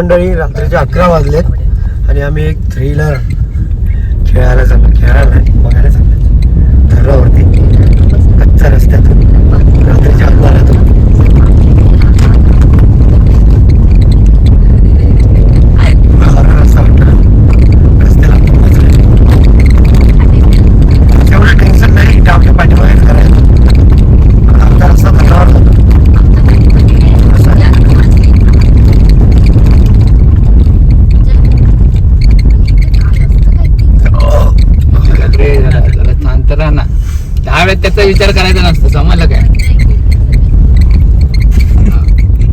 मंडळी रात्रीचे अकरा वाजलेत आणि आम्ही एक थ्रिलर खेळायला चाललो खेळायला नाही बघायला चाललो. धरणावरती कच्च्या रस्त्यातून रात्रीच्या अंधारातून हॉरर रस्ता वाटतो रस्त्याला आपण पोहोचलोय. त्याच्यामुळे टेन्शन नाही इथे आपल्या पाठीमागेच करायचं पण आमचा रस्ता धरणावर जातो असं आहे. अरे जरा जरा शांत राहा ना त्याचा विचार करायचा नसतो समजलं काय?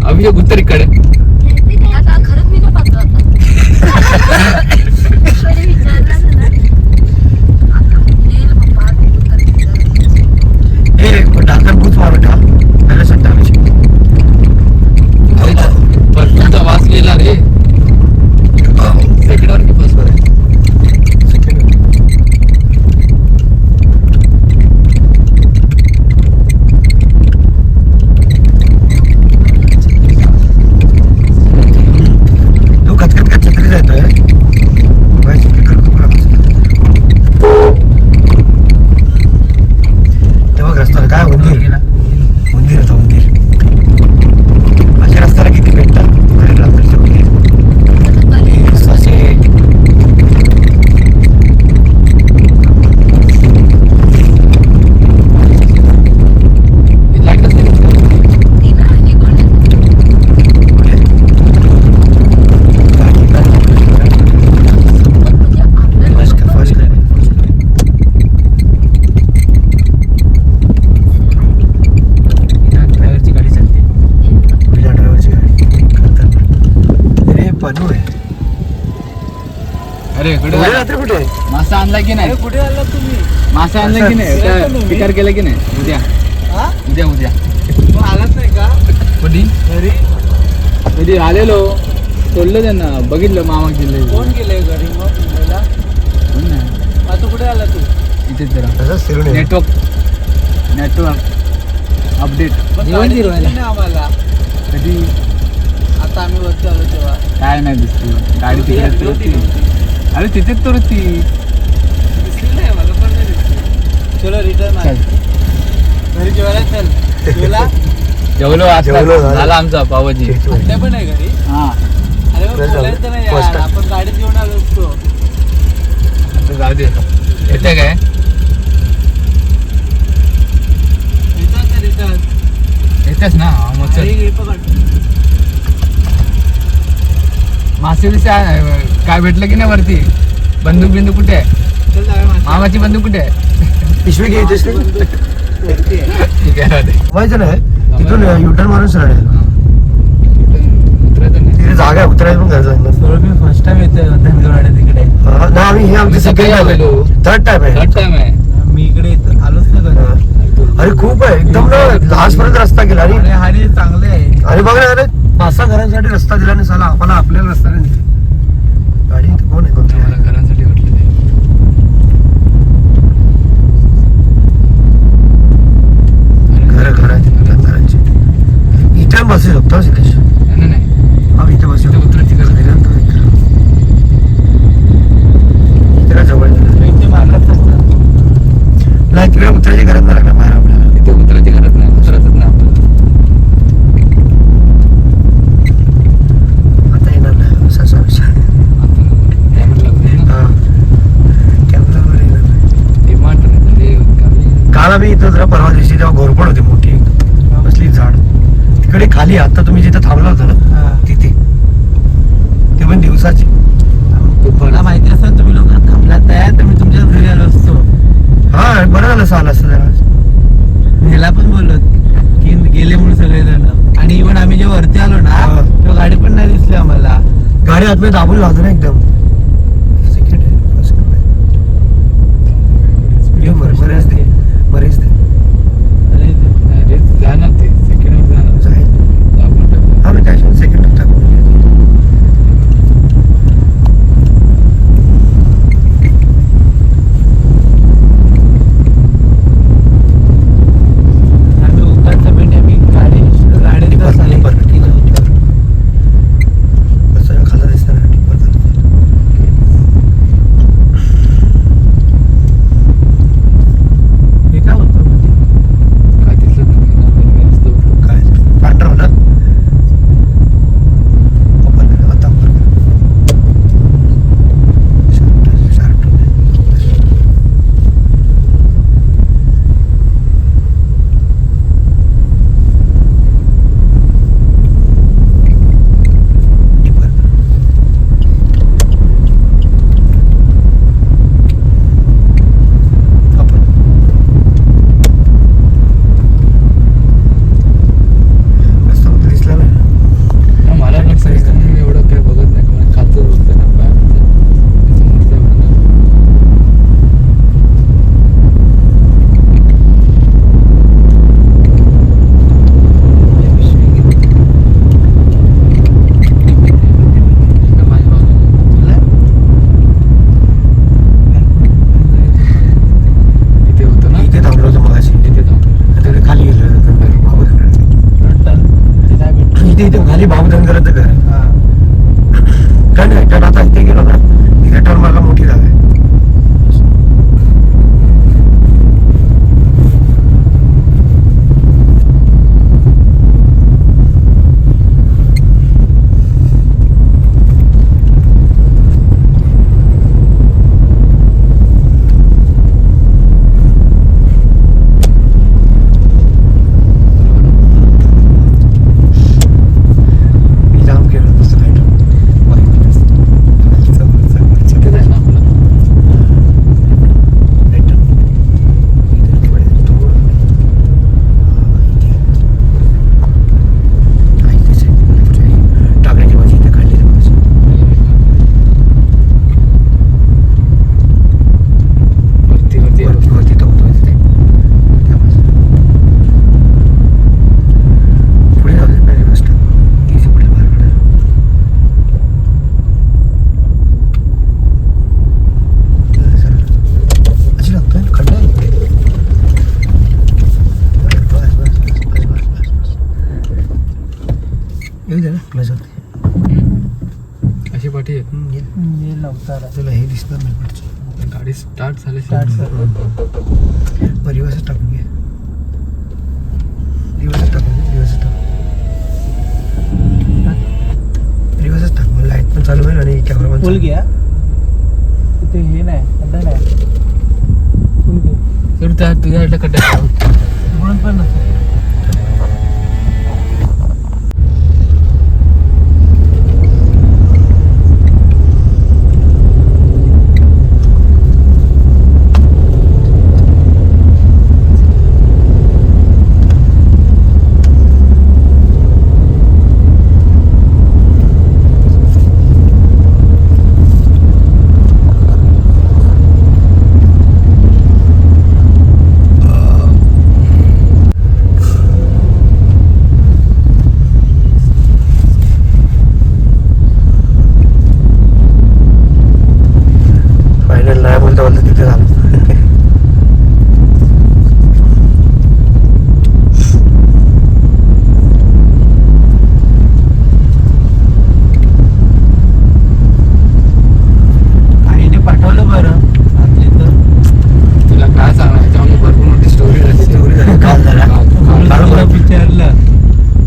अभिषेक उत्तरीकडे खरंच मी ना पाहतो आता ईश्वरी विचारलं ना आता येईल पप्पा हे ढाकण खूप मारून ठेवा पहिला शब्द आम्ही परफ्यूमचा वास गेला रे सेकंड वर की फर्स्ट वर तू कचकट का छत्री जातोय बाय, छत्री कर, कर, कर. ते बघ रस्त्यावर काय उंदीर उंदीर होता उंदीर अशा रस्त्याला किती भेटतात अरे रात्रीचे उंदीर आणि ससे लाईटच नाही फास्ट कर, फास्ट कर. ड्रायव्हरची गाडी चालते पहिल्या ड्रायव्हरची गाडी करताना. अरे पनू आहे अरे कुठे? रात्री कुठे? मासा आणला की नाही? कुठे आला तुम्ही? मासा आणला की नाही? विचार केला की नाही? उद्या. हा? उद्या उद्या. आलाच नाही का? कधी? घरी? कधी आलेलो. सोडलं त्यांना. बघितलं मामा जिल्हे कोण गेले घरी मग? मुंबईला? आता कुठे आला तू? इथेच जरा. नेटवर्क. नेटवर्क. अपडेट. नाही आम्हाला. कधी? आता आम्ही वरती आलो तेव्हा. काय नाही दिसली. गाडी नव्हती, अरे तिथेच तर होती दिसली नाही मला पण नाही दिसली. चलो रिटर्न चल. घरी जेवायला चल. जेवला? जेवलो आता जेवलो, झालं. झाला आमचा पावजी पण आहे घरी. हा. अरे मग. बोलायचं नाही First यार time. आपण गाडीत घेऊन आलो असतो. आता जाऊ दे. येते काय? रिटर्न रिटर्न येतेच. ना? हा, मग चल. हे पकड. मासे बिसे काय भेटलं की नाही वरती? बंदूक बिंदूक कुठे आहे. मामाची बंदूक कुठे आहे? पिशवी घे इथेच ठेव. वरती आहे ठीक आहे. व्हायचं नाही तिथून युटर्न मारून सरळ. तिथे जागा आहे उतरायला पण फर्स्ट टाइम तिकडे. नाही आम्ही हे आमची टाइम. आहे. थर्ड टाइम आहे. मी इकडे येतो- आलोच अरे खूप आहे. एकदम लास्ट पर्यंत रस्ता गेला अरे हरी चांगले आहे. आणि बघ ना अरे पाच सहा घरांसाठी रस्ता दिला नाही साला. आम्हाला आपल्याला रस्ता नाही गाडी कोण आहे? कोणत्या मला घरांसाठी वाटलं ते घर घर आहेत तिथे घरांची इथे बसू शकतो सिद्धेश नाही नाही हा इथे बसू इथे उतरायची गरज नाही. इथे काय जवळ झालं इथे मारलाच असतात नाही तिकडे उतरायची गरज नाही लागणार बाहेर आपल्याला इथे उतरायची गरज नाही उतरतच नाही आपल्याला आता येणार नाही असा असा विषय आता diamond लागले ना. हा कॅमेरावर येणार नाही. ते मांड नाही, ते काल आम्ही इथं जरा परवा दिवशी तेव्हा घोरपड होती मोठी. कसली झाड. तिकडे खाली आता तुम्ही जिथे थांबला होता ना तिथे. ते पण दिवसाची. मला माहिती असं तुम्ही लोक थांबलात तयार तर मी तुमच्या घरी आलो असतो. हा बरं झालं सहा असतं जरा. ह्याला पण बोललो की गेले म्हणून सगळे जण आणि इव्हन आम्ही जेव्हा वरती आलो ना. तेव्हा गाडी पण नाही दिसली आम्हाला. गाडी आतमध्ये दाबून लावतो ना एकदम. Second. बरेच दे बरेच दे क्लच होते अशी पाठी आहे? हम्म, ये. ये लवकर. तुला हे दिसणार नाही पुढचं. गाडी स्टार्ट झाली. Start झाली. रिवर्सच टाकून घे. रिवर्सच टाकून रिवर्सच टाकून रिवर्सच टाक मग लाइट पण चालू होईल आणि कॅमेरा पण घ्या. तिथे हे नाही खड्डा नाही. तुझ्या साईडला कट्टा म्हणून पण नसतं फायनल नाही बोलता बोलता तिथे झालं आईने पाठवलं बरं आपली तर तुला काय सांगणार याच्यामध्ये भरपूर मोठी स्टोरी झाली स्टोरी झाली काल झाला काल काल भरपूर- विचारलं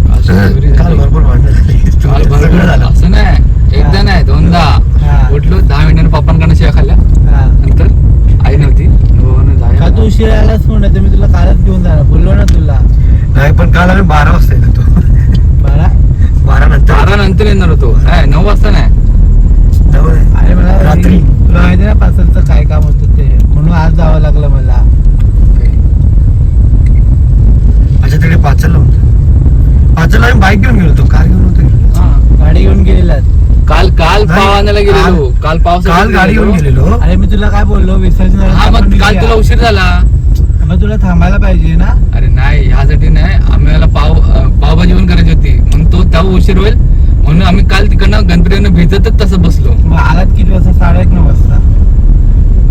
काल story काल झाली. भरपूर भांडण झाली काल सगळं भरपूर झालं असं नाही एकदा नाही दोनदा हा. उठलो दहा मिनिटांनी पप्पांकडनं शिया खाल्ल्या हा नंतर आई नव्हती हो ना का जायला. तू उशीर आलास म्हणत मी तुला कालच घेऊन जाणार. बोललो ना तुला. नाही पण काल आम्ही बारा वाजता येत होतो. बारा? बारा नंतर. बारा नंतर येणार होतो. नाही नऊ वाजता नाही. अरे मला रात्री. तुला माहिती ना पासलचं काय काम होतं ते? म्हणून आज जावं लागलं मला. अच्छा तिकडे पाचला होतं. पाचला आम्ही बाईक घेऊन गेलो होतो. कार घेऊन होतो. हा. गाडी घेऊन गेलेलात काल काल नाही, पाव आणायला गेलेलो. काल- काल पाव काल गाडी घेऊन गेलेलो. अरे मी तुला काय बोललो? विसर्जन हा मग काल तुला उशीर झाला. मग तुला थांबायला पाहिजे ना? अरे नाही ह्यासाठी नाही. आम्हाला पाव अं, पावभाजी पण करायची होती. म्हणून तो तेव्हा उशीर होईल. म्हणून आम्ही काल तिकडनं गणपतीनं भिजतच तसं बसलो. मग आलात किती वाजता? साडे एक नऊ वाजता.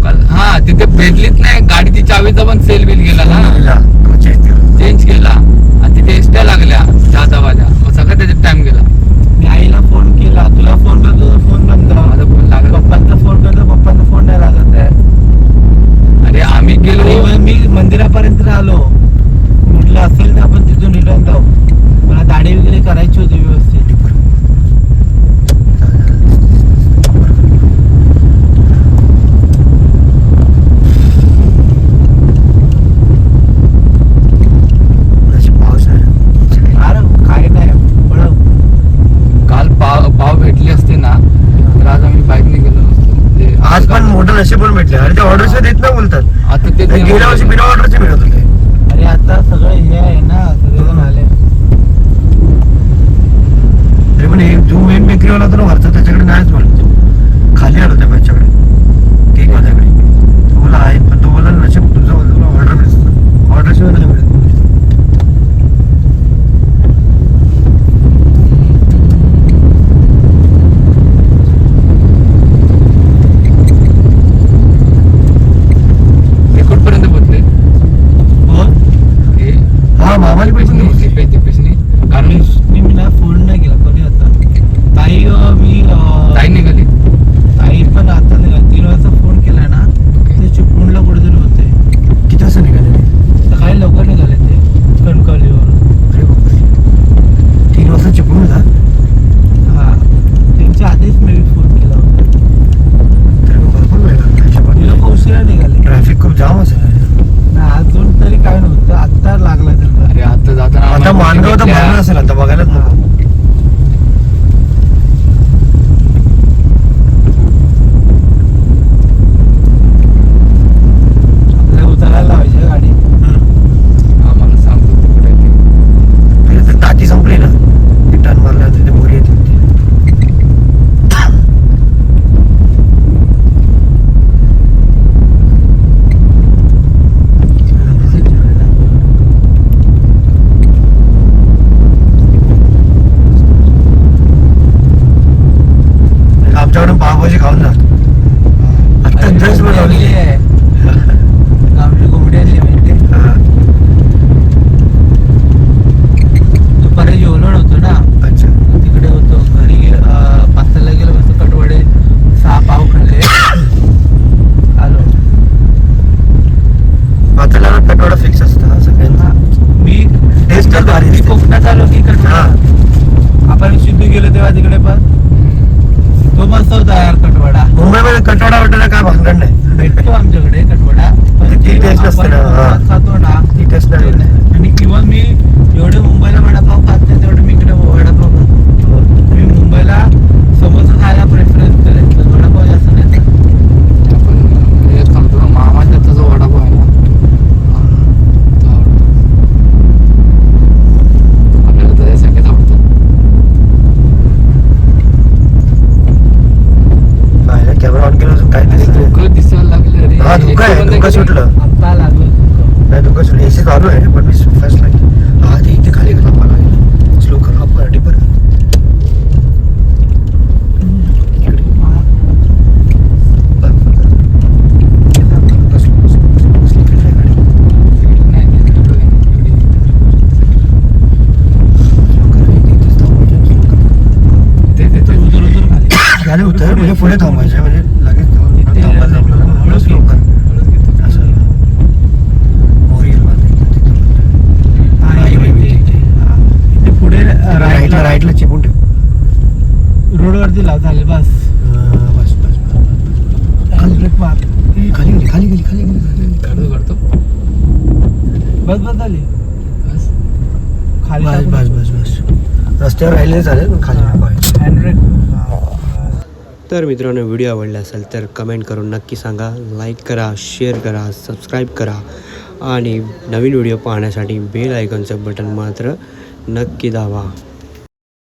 काल हा तिथे भेटलीच नाही. गाडीची चावीचा पण सेल बिल गेला ना. गेला. तो चेक केला. चेंज केला आणि तिथे एसट्या लागल्या. दहा दहा वाजा मग सगळं त्याच्यात टाइम गेला मी आईला फोन केला तुला फोन करतो तुझा फोन बंद माझा फोन लागला पप्पांचा फोन करतो पप्पांचा फोन नाही लागत आहे अरे आम्ही आणि गेलो मग मी मंदिरापर्यंत आलो म्हटलं असेल तर आपण तिथून रिटर्न जाऊ मला दाढी वगैरे करायची होती व्यवस्थित नशीब पाऊस आहे. अरे काय नाही बळव. काल पाव पाव भेटली असते ना तर आज आम्ही बाईकने गेलो नसतो म्हणजे आज पण मोठं नशीब पण भेटले. आणि ते ऑर्डरचे देत नाही बोलतात. आता ते ते गेल्या वर्षी बिना ऑर्डरचे मिळत होते. अरे आता सगळं हे आहे ना सगळेजण आले. तरी पण हे जो मेन बेकरीवाला होता ना वरचा त्याच्याकडे नाहीच म्हणत खाली आलो त्या माझ्याकडे केक माझ्याकडे तो बोला आहे. पण तो बोला नशीब कोकणात भारी आपण सिद्धू गेलो तेव्हा तिकडे पण. तो मस्त होता यार कटवाडा. मुंबईमध्ये कटवाडा वाटायला काय भांगड नाही. भेटतो आमच्याकडे कटवाडा. ती टेस्ट असते आणि किंवा मी एवढे मुंबईला वडापाव खात नाही तेवढे मी इकडे वडापाव खातो. हो. मी मुंबईला म्हणजे पुढे थांबायचं म्हणजे लगेच इथे थांबायचं आपल्याला. हळूच हळूच slow कर. एवढंच घेतो. असं पुढे राईटला राईटला राईटला चिपून ठेव. रोडवरती लाव चालेल बस. हा, बस बस खाली. ब्रेक मार खाली गेली खाली गेली खाली गेली खाली गेली. काढतो काढतो. बस बस झाली. बस. खाली बस बस बस बस. रस्त्यावर राहिले चालेल पण खाली. हँडब्रेक तर मित्रांनो व्हिडिओ आवडला असेल तर कमेंट करून नक्की सांगा. लाईक करा शेअर करा सबस्क्राईब करा. आणि नवीन व्हिडिओ पाहण्यासाठी बेल आयकॉनचं बटन मात्र नक्की दावा